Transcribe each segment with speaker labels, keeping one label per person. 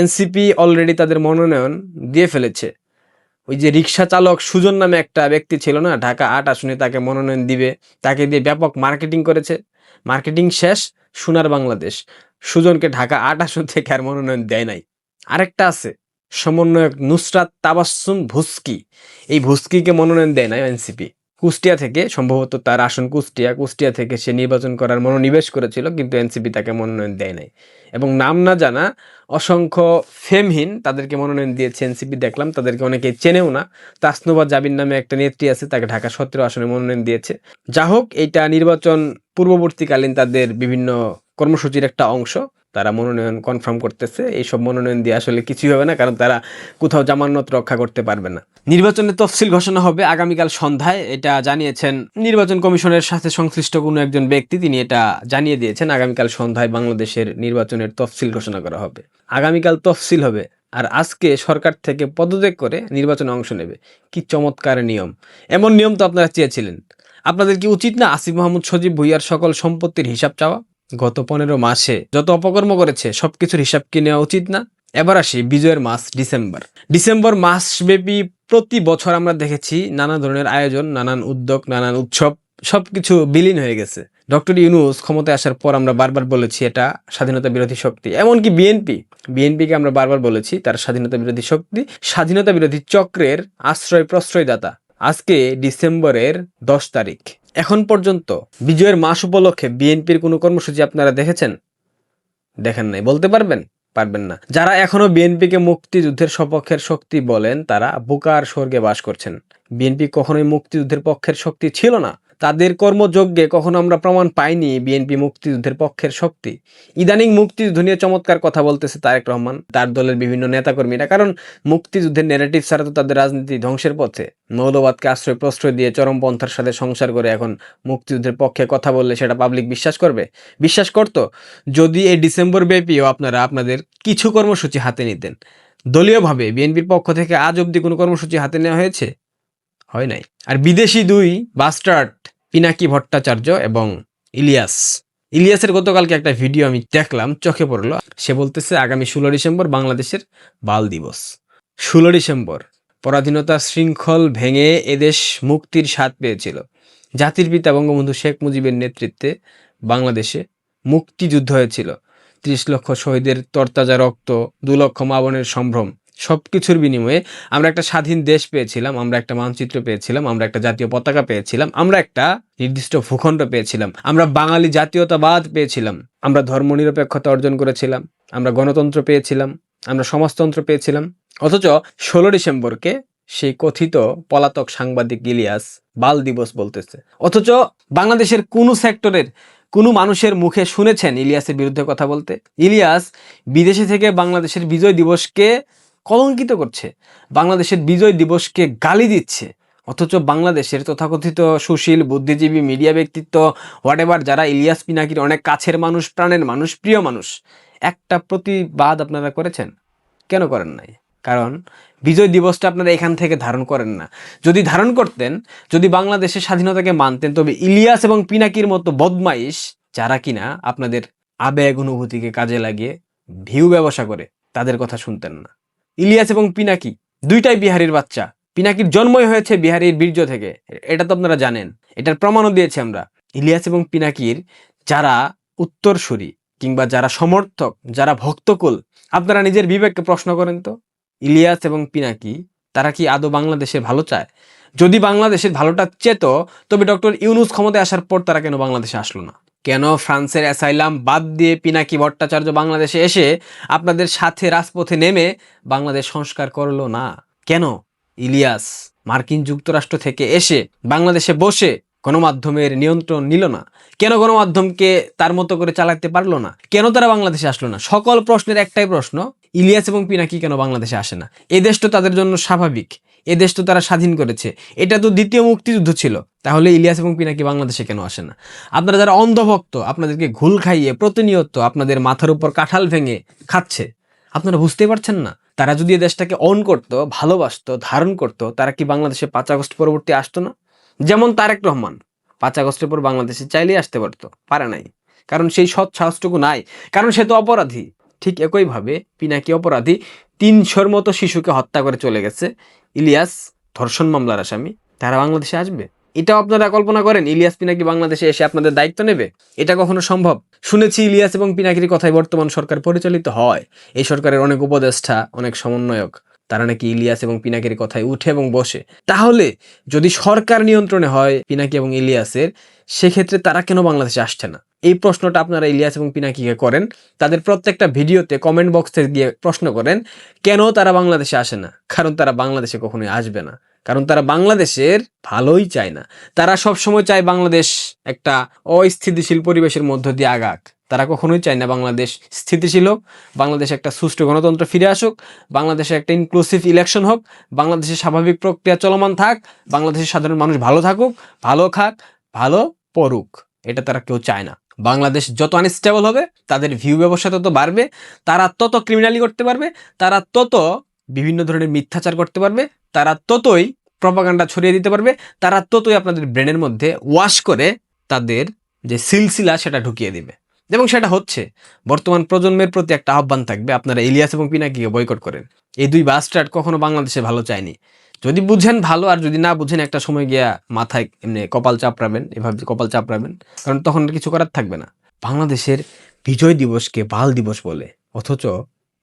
Speaker 1: NCP already তাদের মনোনয়ন দিয়ে ফেলেছে। ওই যে রিক্সা চালক সুজন নামে একটা ব্যক্তি ছিল না, ঢাকা আট আসনে তাকে মনোনয়ন দিবে, তাকে দিয়ে ব্যাপক মার্কেটিং করেছে। মার্কেটিং শেষ, সোনার বাংলাদেশ। সুজনকে ঢাকা আট আসন থেকে আর মনোনয়ন দেয় নাই। আরেকটা আছে, সমন্বয়ক নুসরাত তাবাসসুম ভুস্কি। এই ভুস্কিকে মনোনয়ন দেয় নাই এনসিপি। কুষ্টিয়া থেকে, সম্ভবত তার আসন কুষ্টিয়া কুষ্টিয়া থেকে সে নির্বাচন করার মনোনিবেশ করেছিল, কিন্তু এনসিপি তাকে মনোনয়ন দেয় নাই। এবং নাম না জানা অসংখ্য ফেমহীন তাদেরকে মনোনয়ন দিয়েছে এনসিপি, দেখলাম, তাদেরকে অনেকে চেনেও না। তাসনুবা জাবিন নামে একটা নেত্রী আছে, তাকে ঢাকা সতেরো আসনে মনোনয়ন দিয়েছে। যা হোক এইটা নির্বাচন পূর্ববর্তীকালীন তাদের বিভিন্ন কর্মসূচির একটা অংশ তারা মনোনয়ন কনফার্ম করতেছে। এইসব মনোনয়ন দিয়ে আসলে কিছুই হবে না, কারণ তারা কোথাও জামানত রক্ষা করতে পারবে না। নির্বাচনের তফসিল ঘোষণা হবে আগামীকাল সন্ধ্যায়। এটা জানিয়েছেন নির্বাচন কমিশনের সাথে সংশ্লিষ্ট কোনো একজন ব্যক্তি। তিনি এটা জানিয়ে দিয়েছেন, আগামীকাল সন্ধ্যায় বাংলাদেশের নির্বাচনের তফসিল ঘোষণা করা হবে। আগামীকাল তফসিল হবে। আর আজকে সরকার থেকে পদত্যাগ করে নির্বাচনে অংশ নেবে। কি চমৎকার নিয়ম। এমন নিয়ম তো আপনারা চেয়েছিলেন। আপনাদের কি উচিত না আসিফ মাহমুদ সজীব ভুইয়ার সকল সম্পত্তির হিসাব চাওয়া? গত পনেরো মাসে যত অপকর্ম করেছে, সবকিছুর হিসাব কি নেওয়া উচিত না? এবার আসি বিজয়ের মাস ডিসেম্বর। ডিসেম্বর মাসব্যাপী প্রতি বছর আমরা দেখেছি নানা ধরনের আয়োজন, নানান উদ্যোগ, নানান উৎসব, সবকিছু বিলীন হয়ে গেছে। ডক্টর ইউনুস ক্ষমতায় আসার পর আমরা বারবার বলেছি এটা স্বাধীনতা বিরোধী শক্তি। এমনকি বিএনপি, বিএনপিকে আমরা বারবার বলেছি তার স্বাধীনতা বিরোধী শক্তি, স্বাধীনতা বিরোধী চক্রের আশ্রয় প্রশ্রয়দাতা আজকে ডিসেম্বরের দশ তারিখ। এখন পর্যন্ত বিজয়ের মাস উপলক্ষে বিএনপির কোনো কর্মসূচি আপনারা দেখেছেন? দেখেন নাই। বলতে পারবেন? পারবেন না। যারা এখনও বিএনপিকে মুক্তিযুদ্ধের সপক্ষের শক্তি বলেন, তারা বোকার স্বর্গে বাস করছেন। বিএনপি কখনোই মুক্তিযুদ্ধের পক্ষের শক্তি ছিল না। তাদের কর্মযজ্ঞে কখনো আমরা প্রমাণ পাইনি বিএনপি মুক্তিযুদ্ধের পক্ষের শক্তি। ইদানিং মুক্তিযুদ্ধ নিয়ে চমৎকার কথা বলতেছে তারেক রহমান, তার দলের বিভিন্ন নেতাকর্মীরা। কারণ মুক্তিযুদ্ধের নেগেটিভ ছাড়া তো তাদের রাজনীতি ধ্বংসের পথে। মৌলবাদকে আশ্রয় প্রশ্রয় দিয়ে চরমপন্থার সাথে সংসার করে এখন মুক্তিযুদ্ধের পক্ষে কথা বললে সেটা পাবলিক বিশ্বাস করবে? বিশ্বাস করতো? যদি এই ডিসেম্বর ব্যাপীও আপনারা আপনাদের কিছু কর্মসূচি হাতে নিতেন। দলীয়ভাবে বিএনপির পক্ষ থেকে আজ অবধি কোনো কর্মসূচি হাতে নেওয়া হয়েছে? হয় নাই। আর বিদেশি দুই, বাস্টার্ড পিনাকি ভট্টাচার্য এবং ইলিয়াস। ইলিয়াসের গতকালকে একটা ভিডিও আমি দেখলাম, চোখে পড়ল। সে বলতেছে, আগামী ষোলো ডিসেম্বর বাংলাদেশের বাল দিবস। ষোলো ডিসেম্বর, পরাধীনতা শৃঙ্খল ভেঙে এদেশ মুক্তির স্বাদ পেয়েছিল। জাতির পিতা বঙ্গবন্ধু শেখ মুজিবের নেতৃত্বে বাংলাদেশে মুক্তিযুদ্ধ হয়েছিল। ত্রিশ লক্ষ শহীদের তরতাজা রক্ত, দু লক্ষ মা বোনের সম্ভ্রম। সব কিছুর বিনিময়ে আমরা একটা স্বাধীন দেশ পেয়েছিলাম, আমরা একটা মানচিত্র পেয়েছিলাম, আমরা একটা জাতীয় পতাকা পেয়েছিলাম, আমরা একটা নির্দিষ্ট ভূখণ্ড পেয়েছিলাম, আমরা বাঙালি জাতীয়তাবাদ পেয়েছিলাম, আমরা ধর্মনিরপেক্ষতা অর্জন করেছিলাম, আমরা গণতন্ত্র পেয়েছিলাম, আমরা সমাজতন্ত্র পেয়েছিলাম। অথচ ষোলো ডিসেম্বরকে সেই কথিত পলাতক সাংবাদিক ইলিয়াস বাল দিবস বলতেছে। অথচ বাংলাদেশের কোনো সেক্টরের, কোনো মানুষের মুখে শুনেছেন ইলিয়াসের বিরুদ্ধে কথা বলতে? ইলিয়াস বিদেশে থেকে বাংলাদেশের বিজয় দিবসকে কলঙ্কিত করছে। বাংলাদেশের বিজয় দিবসকে গালি দিচ্ছে। অথচ বাংলাদেশের তথাকথিত সুশীল, বুদ্ধিজীবী, মিডিয়া ব্যক্তিত্ব হোয়াট যারা ইলিয়াস পিনাকির অনেক কাছের মানুষ, প্রাণের মানুষ, প্রিয় মানুষ, একটা প্রতিবাদ আপনারা করেছেন? কেন করেন নাই? কারণ বিজয় দিবসটা আপনারা এখান থেকে ধারণ করেন না। যদি ধারণ করতেন, যদি বাংলাদেশের স্বাধীনতাকে মানতেন, তবে ইলিয়াস এবং পিনাকির মতো বদমাইশ, যারা কিনা আপনাদের আবেগ অনুভূতিকে কাজে লাগিয়ে ভিউ ব্যবসা করে, তাদের কথা শুনতেন না। ইলিয়াস এবং পিনাকি, দুইটাই বিহারির বাচ্চা। পিনাকির জন্মই হয়েছে বিহারির বীর্য থেকে। এটা তো আপনারা জানেন। এটার প্রমাণও দিয়েছি আমরা। ইলিয়াস এবং পিনাকির যারা উত্তরসূরি কিংবা যারা সমর্থক, যারা ভক্তকুল, আপনারা নিজের বিবেককে প্রশ্ন করেন তো? ইলিয়াস এবং পিনাকি, তারা কি আদৌ বাংলাদেশের ভালো চায়? যদি বাংলাদেশের ভালোটা চেত, তবে ডক্টর ইউনুস ক্ষমতায় আসার পর তারা কেন বাংলাদেশে আসলো না? কেন ফ্রান্সের অ্যাসাইলাম বাদ দিয়ে পিনাকি ভট্টাচার্য বাংলাদেশে এসে আপনাদের সাথে রাজপথে নেমে বাংলাদেশ সংস্কার করল না? কেন? ইলিয়াস মার্কিন যুক্তরাষ্ট্র থেকে এসে বাংলাদেশে বসে গণমাধ্যমের নিয়ন্ত্রণ নিল না। কেন গণমাধ্যমকে তার মতো করে চালাতে পারল না? কেন তারা বাংলাদেশে আসলো না? সকল প্রশ্নের একটাই প্রশ্ন, ইলিয়াস এবং পিনাকি কেন বাংলাদেশে আসে না? এ তো তাদের জন্য স্বাভাবিক। এ দেশ তো তারা স্বাধীন করেছে। এটা তো দ্বিতীয় মুক্তিযুদ্ধ ছিল। তাহলে ইলিয়াস এবং পিনাকি বাংলাদেশে কেন আসে না? আপনারা যারা অন্ধভক্ত, আপনাদেরকে ঘুল খাইয়ে প্রতিনিয়ত আপনাদের মাথার উপর কাঁঠাল ভেঙে খাচ্ছে, আপনারা বুঝতে পারছেন না? তারা যদি এ দেশটাকে অন করতো, ভালোবাসত, ধারণ করতো, তারা কি বাংলাদেশে পাঁচ আগস্ট পরবর্তী আসতো না? যেমন তারেক রহমান, পাঁচ আগস্টের পর বাংলাদেশে চাইলেই আসতে পারতো, পারে নাই। কারণ সেই সৎ সাহসটুকু নাই। কারণ সে তো অপরাধী। ঠিক একইভাবে পিনাকি অপরাধী তিনশোর মতো শিশুকে হত্যা করে চলে গেছে। ইলিয়াস, ধর্ষণ মামলার আসামি। তারা বাংলাদেশে আসবে? এটা আপনারা কল্পনা করেন? ইলিয়াস পিনাকি বাংলাদেশে এসে আপনাদের দায়িত্ব নেবে? এটা কখনো সম্ভব? শুনেছি ইলিয়াস এবং পিনাকির কথাই বর্তমান সরকার পরিচালিত হয়। এই সরকারের অনেক উপদেষ্টা, অনেক সমন্বয়ক। তারা নাকি ইলিয়াস এবং পিনাকির কথায় উঠে এবং বসে। তাহলে যদি সরকার নিয়ন্ত্রণে হয় পিনাকি এবং ইলিয়াসের, সেক্ষেত্রে তারা কেন বাংলাদেশে আসছে না? এই প্রশ্নটা আপনারা ইলিয়াস এবং পিনাকিকে করেন, তাদের প্রত্যেকটা ভিডিওতে কমেন্ট বক্সে গিয়ে প্রশ্ন করেন, কেন তারা বাংলাদেশে আসে না? কারণ তারা বাংলাদেশে কখনোই আসবে না। কারণ তারা বাংলাদেশের ভালোই চায় না। তারা সব সময় চায় বাংলাদেশ একটা অস্থিতিশীল পরিবেশের মধ্য দিয়ে আগাক। তারা কখনোই চায় না বাংলাদেশ স্থিতিশীল হোক, বাংলাদেশে একটা সুষ্ঠু গণতন্ত্র ফিরে আসুক, বাংলাদেশে একটা ইনক্লুসিভ ইলেকশন হোক বাংলাদেশে স্বাভাবিক প্রক্রিয়া চলমান থাক, বাংলাদেশের সাধারণ মানুষ ভালো থাকুক, ভালো খাক, ভালো পড়ুক, এটা তারা কেউ চায় না। বাংলাদেশ যত আনস্টেবল হবে, তাদের ভিউ ব্যবসা তত বাড়বে, তারা তত ক্রিমিনালি করতে পারবে, তারা তত বিভিন্ন ধরনের মিথ্যাচার করতে পারবে, তারা ততই প্রপাগান্ডা ছড়িয়ে দিতে পারবে, তারা ততই আপনাদের ব্রেনের মধ্যে ওয়াশ করে তাদের যে সিলসিলা সেটা ঢুকিয়ে দিবে। এবং সেটা হচ্ছে, বর্তমান প্রজন্মের প্রতি একটা আহ্বান থাকবে, আপনারা ইলিয়াস এবং পিনাকিকে বয়কট করেন। এই দুই বাস্টার্ড কখনো বাংলাদেশে ভালো চায়নি। যদি বুঝেন ভালো আর যদি না বুঝেন, একটা সময় গিয়া মাথায় এমনি কপাল চাপড়াবেন, এভাবে কপাল চাপড়াবেন, কারণ তখন কিছু করার থাকবে না। বাংলাদেশের বিজয় দিবসকে বাল দিবস বলে, অথচ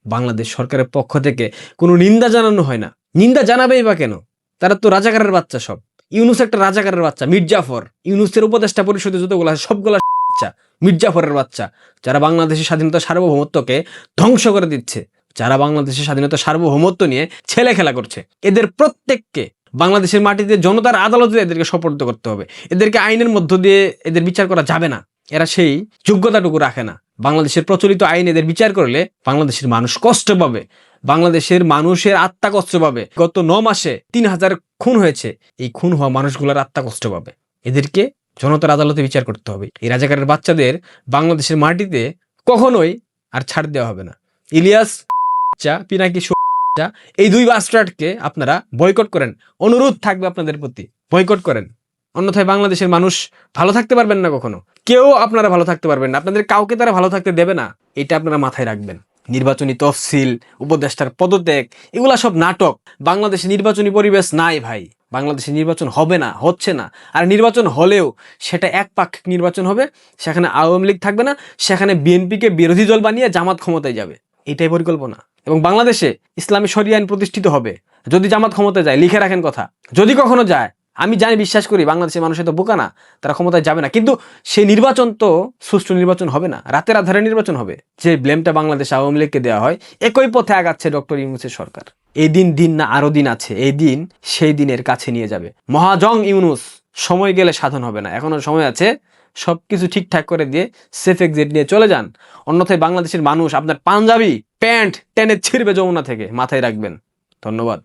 Speaker 1: বাংলাদেশ সরকারের পক্ষ থেকে কোনো নিন্দা জানানো হয় না। নিন্দা জানাবেই বা কেন? তারা তো রাজাকারের বাচ্চা সব। ইউনুস একটা রাজাকারের বাচ্চা, মির্জাফর। ইউনুসের উপদেষ্টা পরিষদে যতগুলো সবগুলা বাচ্চা, মির্জাফরের বাচ্চা, যারা বাংলাদেশের স্বাধীনতা সার্বভৌমত্বকে ধ্বংস করে দিচ্ছে, যারা বাংলাদেশের স্বাধীনতা সার্বভৌমত্ব নিয়ে ছেলে খেলা করছে। এদের প্রত্যেককে বাংলাদেশের মাটিতে জনতার আদালতে এদেরকে সপর্দ করতে হবে। এদেরকে আইনের মধ্য দিয়ে এদের বিচার করা যাবে না। এরা সেই যোগ্যতাটুকু রাখে না। বাংলাদেশের প্রচলিত আইন এদের বিচার করলে বাংলাদেশের মানুষ কষ্ট পাবে। বাংলাদেশের মানুষের আত্মা কষ্ট পাবে। গত ন মাসে তিন হাজার খুন হয়েছে। এই খুন হওয়া মানুষগুলোর আত্মা কষ্ট পাবে। এদেরকে জনতার আদালতে বিচার করতে হবে। এই রাজাকারের বাচ্চাদের বাংলাদেশের মাটিতে কখনোই আর ছাড় দেওয়া হবে না। ইলিয়াস চা, পিনাকি চা, এই দুই বাস্টার্ডকে আপনারা বয়কট করেন। অনুরোধ থাকবে আপনাদের প্রতি বয়কট করেন। অন্যথায় বাংলাদেশের মানুষ ভালো থাকতে পারবেন না কখনো। কেউ আপনারা ভালো থাকতে পারবেন না। আপনাদের কাউকে তারা ভালো থাকতে দেবে না। এটা আপনারা মাথায় রাখবেন। নির্বাচনী তফসিল, উপদেষ্টার পদত্যাগ, এগুলা সব নাটক। বাংলাদেশে নির্বাচনী পরিবেশ নাই ভাই। বাংলাদেশে নির্বাচন হবে না, হচ্ছে না। আর নির্বাচন হলেও সেটা এক পাক্ষিক নির্বাচন হবে, সেখানে আওয়ামী লীগ থাকবে না, সেখানে বিএনপিকে বিরোধী দল বানিয়ে জামাত ক্ষমতায় যাবে। এটাই পরিকল্পনা। এবং বাংলাদেশে ইসলামী শরিয়া আইন প্রতিষ্ঠিত হবে। যদি জামাত ক্ষমতায় যায়, লিখে রাখেন কথা। যদি কখনো যায় আমি জানি, বিশ্বাস করি, বাংলাদেশের মানুষের তো বোকা না, তারা ক্ষমতায় যাবে না। কিন্তু সেই নির্বাচন তো সুষ্ঠু নির্বাচন হবে না, রাতের আধারে নির্বাচন হবে, যে ব্লেমটা বাংলাদেশ আওয়ামী লীগকে দেওয়া হয়, একই পথে আগাচ্ছে ডক্টর ইউনুসের সরকার। এই দিন দিন না আরও দিন আছে, এই দিন সেই দিনের কাছে নিয়ে যাবে। মহাজং ইউনুস, সময় গেলে সাধন হবে না, এখনও সময় আছে সব কিছু ঠিকঠাক করে দিয়ে সেফ এক্সিট নিয়ে চলে যান। অন্যথায় বাংলাদেশের মানুষ আপনার পাঞ্জাবি, প্যান্ট টেনে ছিঁড়বে যমুনা থেকে, মাথায় রাখবেন। ধন্যবাদ।